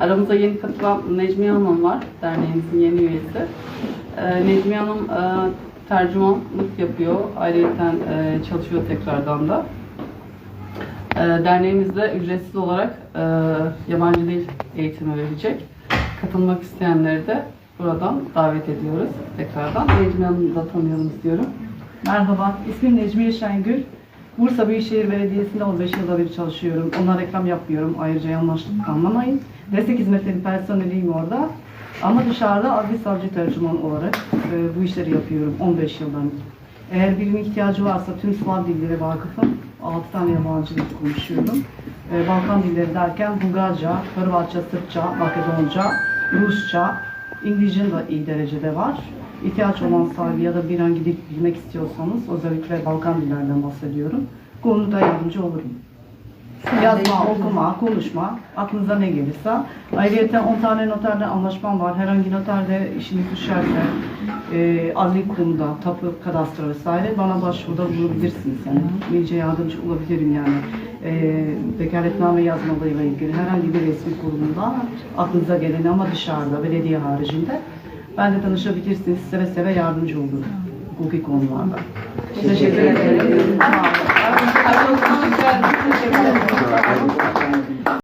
Aramıza yeni katılan Necmiye Hanım var, derneğimizin yeni üyesi. Ee, Necmiye Hanım e, tercümanlık yapıyor, ayrıca e, çalışıyor tekrardan da. E, derneğimizde ücretsiz olarak yabancı dil eğitimi verecek. Katılmak isteyenleri de buradan davet ediyoruz tekrardan. Necmiye Hanım'ı da tanıyalım istiyorum. Merhaba, ismim Necmiye Şengül. Bursa Büyükşehir Belediyesi'nde 15 yılda beri çalışıyorum. Ona reklam yapmıyorum. Ayrıca yanlış anlamayın. Destek hizmetleri personeliyim orada. Ama dışarıda adli savcı tercüman olarak e, bu işleri yapıyorum 15 yıldan. Eğer birinin ihtiyacı varsa tüm Slav dilleri vakıfım. 6 tane yabancı dil konuşuyorum. E, Balkan dilleri derken Bulgarca, Hırvatça, Sırpça, Makedonca, Rusça, İngilizce de iyi derecede var. İhtiyaç olan sahibi ya da bir an gidip bilmek istiyorsanız özellikle Balkan dillerden bahsediyorum. Konuda yardımcı olurum. Yazma, okuma, konuşma, aklınıza ne gelirse. Ayrıca 10 tane noterle anlaşmam var. Herhangi noterde işiniz düşerse, e, adli kurumda, tapu, kadastro vesaire bana başvuruda bulunabilirsiniz. Yani iyice yardımcı olabilirim yani. E, vekaletname yazmalarıyla ilgili herhangi bir resmi kurumunda aklınıza geleni ama dışarıda, belediye haricinde. Ben de tanışabilirsiniz. Seve seve yardımcı olurum. Hukuki konularda. Teşekkür ederim.